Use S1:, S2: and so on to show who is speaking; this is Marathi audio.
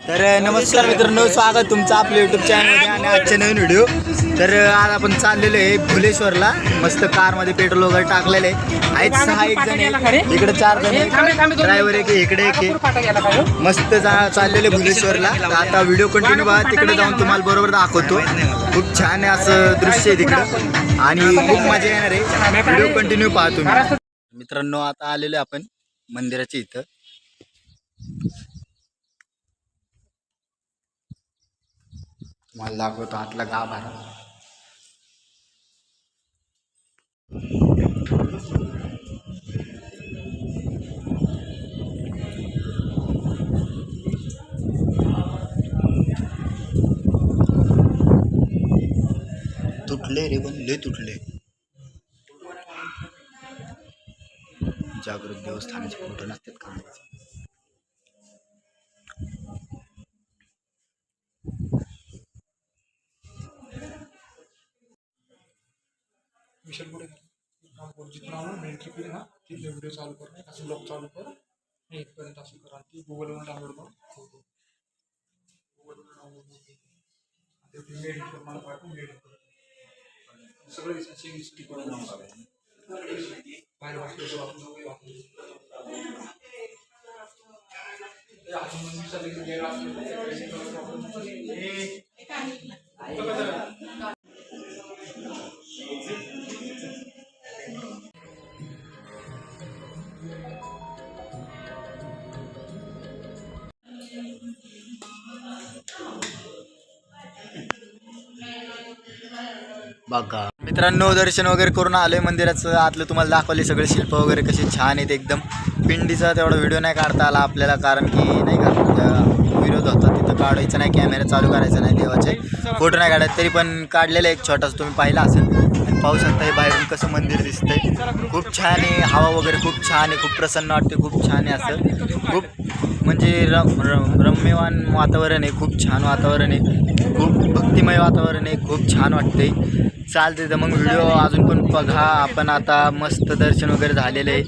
S1: तर नमस्कार मित्रांनो स्वागत तुमचं आपल्या युट्यूब चॅनलमध्ये आणि आजच्या नवीन व्हिडिओ तर आज आपण चाललेलो आहे भुलेश्वरला. मस्त कारमध्ये पेट्रोल वगैरे टाकलेलं आहे. आहेत सहा एक जण आहे. इकडे चार जण ड्रायव्हर एक इकडे एक आहे. मस्त जा चाललेले भुलेश्वरला. आता व्हिडिओ कंटिन्यू बघा. तिकडे जाऊन तुम्हाला बरोबर दाखवतो. खूप छान आहे असं दृश्य आहे तिकडं. आणि खूप मजा येणार आहे. व्हिडिओ कंटिन्यू पहा तुम्ही. मित्रांनो आता आलेलो आपण मंदिराच्या इथं. तुम्हाला दाखवतो आतला गाभारा तुटले रे पण लय तुटले। जागृत देवस्थानाचे फोटो नसतात का?
S2: मिशन पुढे काम करू जिथून आणून मिलिटरी केली ना तिथले व्हिडिओ चालू कर असं ब्लॉग चालू कर. नाही इथपर्यंत असं कर. आणि ती गुगलवर डाउनलोड करून. ठेवतो गुगलवर डाउनलोड करून ते तुम्ही एडिट मला पाठवून एडिट कर सगळं दिसायचं इंग्लिश टिक करून बाहेर वाचलं आपण सगळे
S1: बघा. मित्रांनो दर्शन वगैरे करून आलोय मंदिराचं. आतलं तुम्हाला दाखवले सगळे शिल्प वगैरे कसे छान आहेत एकदम. पिंडीचा तेवढा व्हिडिओ नाही काढता आला आपल्याला कारण की नाही का विरोध होता. तिथं काढायचं नाही कॅमेरा चालू करायचा नाही देवाचे. फोटो नाही काढायचे तरी पण काढलेला एक छोटासा. तुम्ही पाहिला असेल. आणि पाहू शकता हे बाहेरून कसं दिसतंय खूप छान आहे हवा वगैरे खूप छान आहे खूप प्रसन्न वाटते खूप छान आहे असं. खूप म्हणजे रम रम रम्यवान वातावरण आहे खूप छान वातावरण आहे. खूप भक्तिमय वातावरण आहे खूप छान वाटते. चालते तर मग व्हिडिओ अजून पण बघा. आपण आता मस्त दर्शन वगैरे झालेलं आहे.